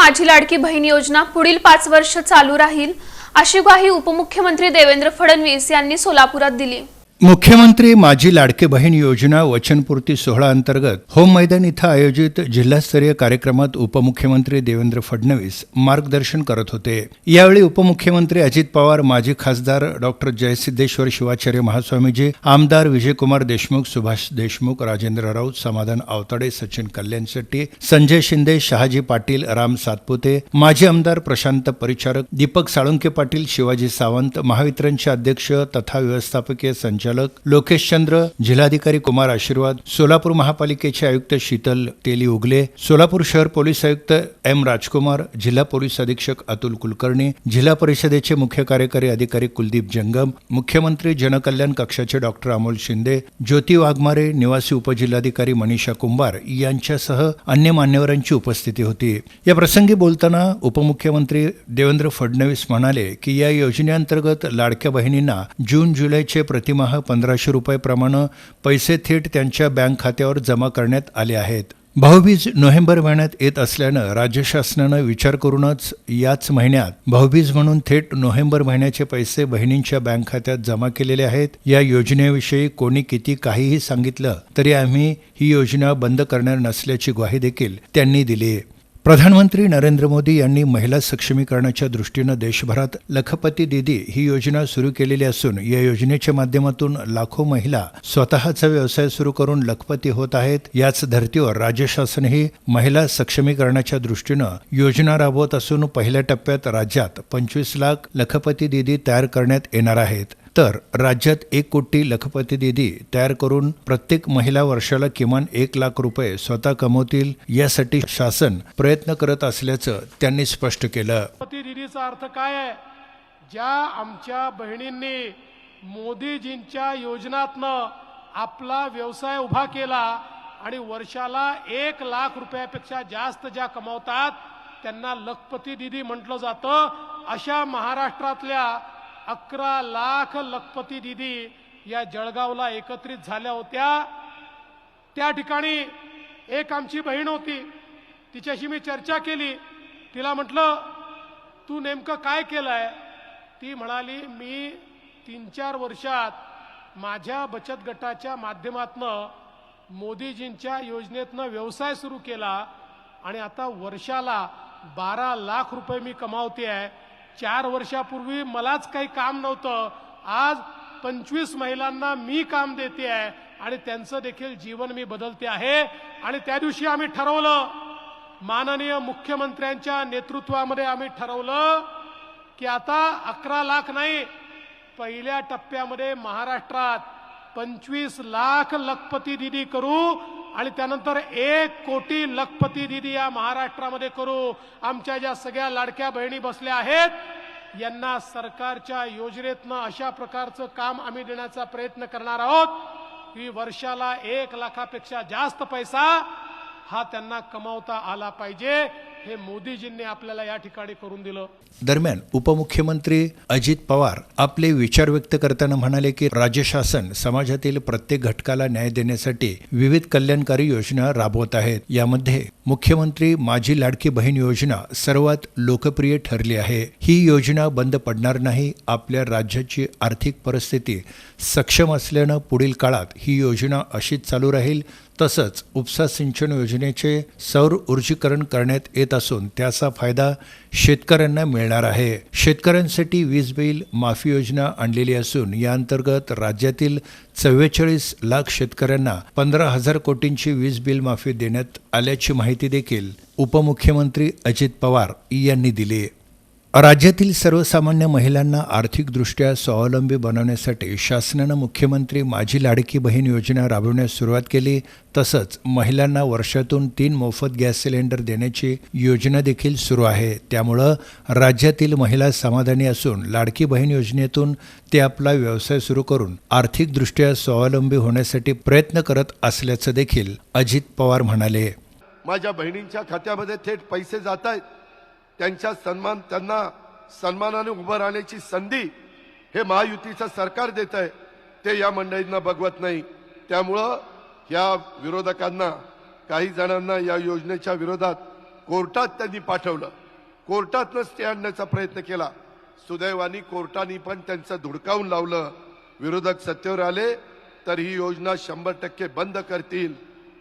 माझी लाडकी बहीण योजना पुढील पाच वर्ष चालू राहील अशी ग्वाही उपमुख्यमंत्री देवेंद्र फडणवीस यांनी सोलापुरात दिली. मुख्यमंत्री माझी लाडके बहीण योजना वचनपूर्ती सोहळा अंतर्गत होम मैदान इथं आयोजित जिल्हास्तरीय कार्यक्रमात उपमुख्यमंत्री देवेंद्र फडणवीस मार्गदर्शन करत होते. यावेळी उपमुख्यमंत्री अजित पवार माजी खासदार डॉक्टर जयसिद्धेश्वर शिवाचार्य महास्वामीजी आमदार विजयकुमार देशमुख सुभाष देशमुख राजेंद्र राऊत समाधान आवताडे सचिन कल्याण शेट्टी संजय शिंदे शहाजी पाटील राम सातपुते माजी आमदार प्रशांत परिचारक दीपक साळुंके पाटील शिवाजी सावंत महावितरणचे अध्यक्ष तथा व्यवस्थापकीय संचालक लोकेश चंद्र जिल्हाधिकारी कुमार आशीर्वाद सोलापूर महापालिकेचे आयुक्त शीतल तेली उगले सोलापूर शहर पोलीस आयुक्त एम राजकुमार जिल्हा पोलीस अधीक्षक अतुल कुलकर्णी जिल्हा परिषदेचे मुख्य कार्यकारी अधिकारी कुलदीप जंगम मुख्यमंत्री जनकल्याण कक्षाचे डॉक्टर अमोल शिंदे ज्योती वाघमारे निवासी उपजिल्हाधिकारी मनीषा कुंभार यांच्यासह अन्य मान्यवरांची उपस्थिती होती. या प्रसंगी बोलताना उपमुख्यमंत्री देवेंद्र फडणवीस म्हणाले की या योजनेअंतर्गत लाडक्या बहिणींना जून जुलैचे प्रतिमाह पंधराशे रुपयेप्रमाणे पैसे थेट त्यांच्या बँक खात्यावर जमा करण्यात आले आहेत. भाऊबीज नोव्हेंबर महिन्यात येत असल्यानं राज्य शासनानं विचार करूनच याच महिन्यात भाऊबीज म्हणून थेट नोव्हेंबर महिन्याचे पैसे बहिणींच्या बँक खात्यात जमा केलेले आहेत. या योजनेविषयी कोणी किती काहीही सांगितलं तरी आम्ही ही योजना बंद करणार नसल्याची ग्वाही देखील त्यांनी दिली प्रधानमंत्री नरेंद्र मोदी यांनी महिला सक्षमीकरणाच्या दृष्टीनं देशभरात लखपती दिदी ही योजना सुरू केलेली असून या योजनेच्या माध्यमातून लाखो महिला स्वतःचा व्यवसाय सुरू करून लखपती होत आहेत. याच धर्तीवर राज्य शासनही महिला सक्षमीकरणाच्या दृष्टीनं योजना राबवत असून पहिल्या टप्प्यात राज्यात पंचवीस लाख लखपती दिदी तयार करण्यात येणार आहेत. तर राज्यात एक कोटी लखपती दिदी तयार करून प्रत्येक महिला वर्षाला किमान एक लाख रुपये स्वतः कमवतील यासाठी शासन प्रयत्न करत असल्याचं त्यांनी स्पष्ट केलं. पती दिदीचा अर्थ काय आहे? ज्या आमच्या बहिणींनी मोदीजींच्या योजनातनं आपला व्यवसाय उभा केला आणि वर्षाला एक लाख रुपयापेक्षा जास्त ज्या कमावतात त्यांना लखपती दिदी म्हटलं जातं. अशा महाराष्ट्रातल्या अकरा लाख लखपती दिदी या जळगावला एकत्रित झाल्या होत्या. त्या ठिकाणी एक आमची बहीण होती. तिच्याशी मी चर्चा केली. तिला म्हटलं तू नेमकं काय केलंय? ती म्हणाली मी तीन चार वर्षात माझ्या बचत गटाच्या माध्यमातनं मोदीजींच्या योजनेतनं व्यवसाय सुरू केला आणि आता वर्षाला बारा लाख रुपये मी कमावते आहे चार वर्षापूर्वी मलाच काही काम नव्हतं. आज पंचवीस महिलांना मी काम देते आहे आणि त्यांचं देखील जीवन मी बदलते आहे. आणि त्या दिवशी आम्ही ठरवलं माननीय मुख्यमंत्र्यांच्या नेतृत्वामध्ये आम्ही ठरवलं की आता अकरा लाख नाही पहिल्या टप्प्यामध्ये महाराष्ट्रात पंचवीस लाख लखपती दिदी करू. आणि त्यानंतर एक कोटी लखपती दिदी या महाराष्ट्रामध्ये करू. आमच्या ज्या सगळ्या लाडक्या बहिणी बसल्या आहेत यांना सरकारच्या योजनेतनं अशा प्रकारचं काम आम्ही देण्याचा प्रयत्न करणार आहोत. की वर्षाला एक लाखापेक्षा जास्त पैसा हा त्यांना कमावता आला पाहिजे. हे मोदीजींनी आपल्याला या ठिकाणी करून दिलं. दरम्यान उपमुख्यमंत्री अजित पवार आपले विचार व्यक्त करताना म्हणाले की राज्य शासन समाजातील प्रत्येक घटकाला न्याय देण्यासाठी विविध कल्याणकारी योजना राबवत आहेत. यामध्ये मुख्यमंत्री माझी लाडकी बहीण योजना सर्वात लोकप्रिय ठरली आहे. ही योजना बंद पडणार नाही आपल्या राज्याची आर्थिक परिस्थिती सक्षम असल्यानं पुढील काळात ही योजना अशीच चालू राहील. तसंच उपसा सिंचन योजनेचे सौर ऊर्जीकरण करण्यात येत असून त्याचा फायदा शेतकऱ्यांना मिळणार आहे. शेतकऱ्यांसाठी वीज बिल माफी योजना आणलेली असून या अंतर्गत राज्यातील चव्वेचाळीस लाख शेतकऱ्यांना पंधरा हजार कोटींची वीज बिल माफी देण्यात आल्याची माहिती देखील उपमुख्यमंत्री अजित पवार यांनी दिली राज्यातील सर्वसामान्य महिलांना आर्थिकदृष्ट्या स्वावलंबी बनवण्यासाठी शासनानं मुख्यमंत्री माझी लाडकी बहीण योजना राबवण्यास सुरुवात केली. तसंच महिलांना वर्षातून तीन मोफत गॅस सिलेंडर देण्याची योजना देखील सुरू आहे. त्यामुळं राज्यातील महिला समाधानी असून लाडकी बहीण योजनेतून ते आपला व्यवसाय सुरू करून आर्थिकदृष्ट्या स्वावलंबी होण्यासाठी प्रयत्न करत असल्याचं देखील अजित पवार म्हणाले. माझ्या बहिणींच्या खात्यामध्ये थेट पैसे जात आहेत. त्यांच्या सन्मान त्यांना सन्मानाने उभं राहण्याची संधी हे महायुतीचं सरकार देत आहे ते या मंडळींना बघवत नाही. त्यामुळं या विरोधकांना काही जणांना या योजनेच्या विरोधात कोर्टात त्यांनी पाठवलं. कोर्टातनं स्टे आणण्याचा प्रयत्न केला. सुदैवानी कोर्टाने पण त्यांचं धुडकावून लावलं. विरोधक सत्तेवर आले तर ही योजना शंभर टक्के बंद करतील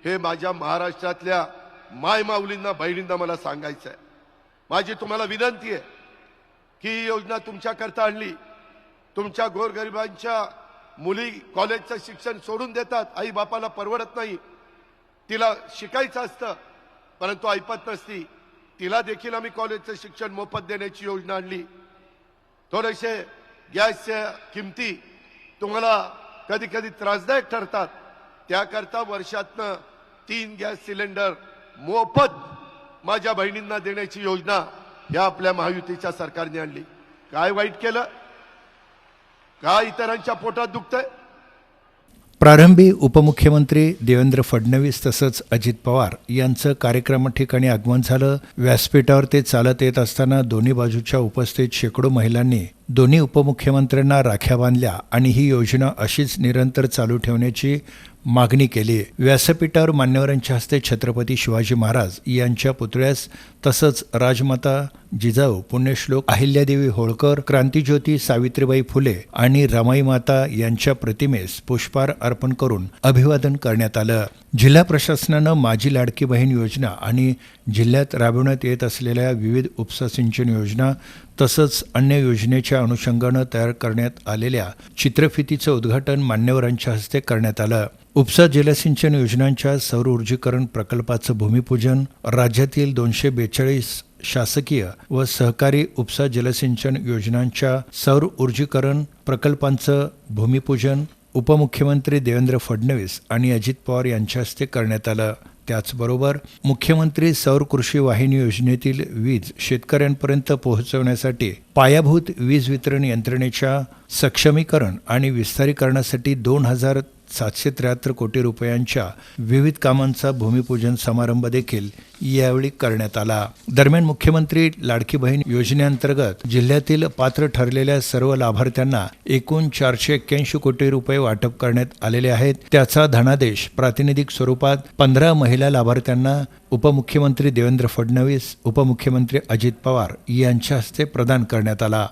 हे माझ्या महाराष्ट्रातल्या माय माऊलींना बहिणींना मला सांगायचं आहे माझी तुम्हाला विनंती आहे की ही योजना तुमच्याकरता आणली. तुमच्या गोरगरिबांच्या मुली कॉलेजचं शिक्षण सोडून देतात आई बापाला परवडत नाही. तिला शिकायचं असतं परंतु ऐपत नसती. तिला देखील आम्ही कॉलेजचं शिक्षण मोफत देण्याची योजना आणली. थोडेसे गॅसच्या किमती तुम्हाला कधी कधी त्रासदायक ठरतात. त्याकरता वर्षातनं तीन गॅस सिलेंडर मोफत माझ्या बहिणींना देण्याची योजना ह्या आपल्या महायुतीच्या सरकारने आणली. काय वाईट केलं? का इतरांच्या पोटात दुखतंय? प्रारंभी उपमुख्यमंत्री देवेंद्र फडणवीस तसंच अजित पवार यांचं कार्यक्रम ठिकाणी आगमन झालं. व्यासपीठावर ते चालत येत असताना दोन्ही बाजूच्या उपस्थित शेकडो महिलांनी दोन्ही उपमुख्यमंत्र्यांना राख्या बांधल्या आणि ही योजना अशीच निरंतर चालू ठेवण्याची मागणी केली. व्यासपीठावर मान्यवरांच्या हस्ते छत्रपती शिवाजी महाराज यांच्या पुतळ्यास तसंच राजमाता जिजाऊ पुण्यश्लोक अहिल्यादेवी होळकर क्रांतीज्योती सावित्रीबाई फुले आणि रमाई माता यांच्या प्रतिमेस पुष्पहार अर्पण करून अभिवादन करण्यात आलं. जिल्हा प्रशासनानं माझी लाडकी बहीण योजना आणि जिल्ह्यात राबवण्यात येत असलेल्या विविध उपसा सिंचन योजना तसंच अन्य योजनेच्या अनुषंगानं तयार करण्यात आलेल्या चित्रफितीचं उद्घाटन मान्यवरांच्या हस्ते करण्यात आलं. उपसा जलसिंचन योजनांच्या सौर ऊर्जीकरण प्रकल्पाचं भूमिपूजन राज्यातील दोनशे बेचाळीस शासकीय व सहकारी उपसा जलसिंचन योजनांच्या सौर ऊर्जीकरण प्रकल्पांचं भूमिपूजन उपमुख्यमंत्री देवेंद्र फडणवीस आणि अजित पवार यांच्या हस्ते करण्यात आलं. त्याचबरोबर मुख्यमंत्री सौर कृषी वाहिनी योजनेतील वीज शेतकऱ्यांपर्यंत पोहोचवण्यासाठी पायाभूत वीज वितरण यंत्रणेच्या सक्षमीकरण आणि विस्तारीकरणासाठी दोन हजार सातशे त्र्याहत्तर कोटी रुपयांच्या विविध कामांचा भूमिपूजन समारंभ देखील यावेळी करण्यात आला. दरम्यान मुख्यमंत्री लाडकी बहीण योजनेअंतर्गत जिल्ह्यातील पात्र ठरलेल्या सर्व लाभार्थ्यांना एकूण चारशे एक्क्याऐंशी कोटी रुपये वाटप करण्यात आलेले आहेत. त्याचा धनादेश प्रातिनिधिक स्वरूपात पंधरा महिला लाभार्थ्यांना उपमुख्यमंत्री देवेंद्र फडणवीस उपमुख्यमंत्री अजित पवार यांच्या हस्ते प्रदान करण्यात आला.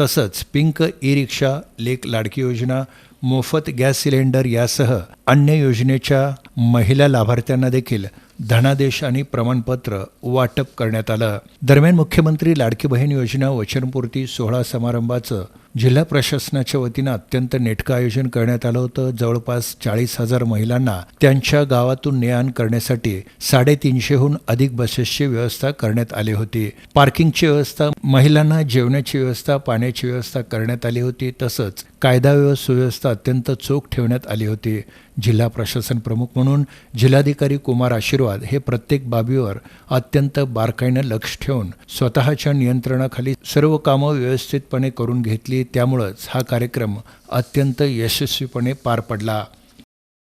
तसंच पिंक ई रिक्षा लेक लाडकी योजना मोफत गॅस सिलेंडर यासह अन्य योजनेच्या महिला लाभार्थ्यांना देखील धनादेश आणि प्रमाणपत्र वाटप करण्यात आलं. दरम्यान मुख्यमंत्री लाडकी बहीण योजना वचनपूर्ती सोहळा समारंभाचं जिल्हा प्रशासनाच्या वतीनं अत्यंत नेटकं आयोजन करण्यात आलं होतं. जवळपास चाळीस हजार महिलांना त्यांच्या गावातून ने आण करण्यासाठी साडेतीनशेहून अधिक बसेसची व्यवस्था करण्यात आली होती. पार्किंगची व्यवस्था महिलांना जेवणाची व्यवस्था पाण्याची व्यवस्था करण्यात आली होती. तसंच कायदा व्यव सुव्यवस्था अत्यंत चोख ठेवण्यात आली होती. जिल्हा प्रशासन प्रमुख म्हणून जिल्हाधिकारी कुमार आशीर्वाद हे प्रत्येक बाबीवर अत्यंत बारकाईनं लक्ष ठेवून स्वतःच्या नियंत्रणाखाली सर्व कामं व्यवस्थितपणे करून घेतली त्यामुळंच हा कार्यक्रम अत्यंत यशस्वीपणे पार पडला.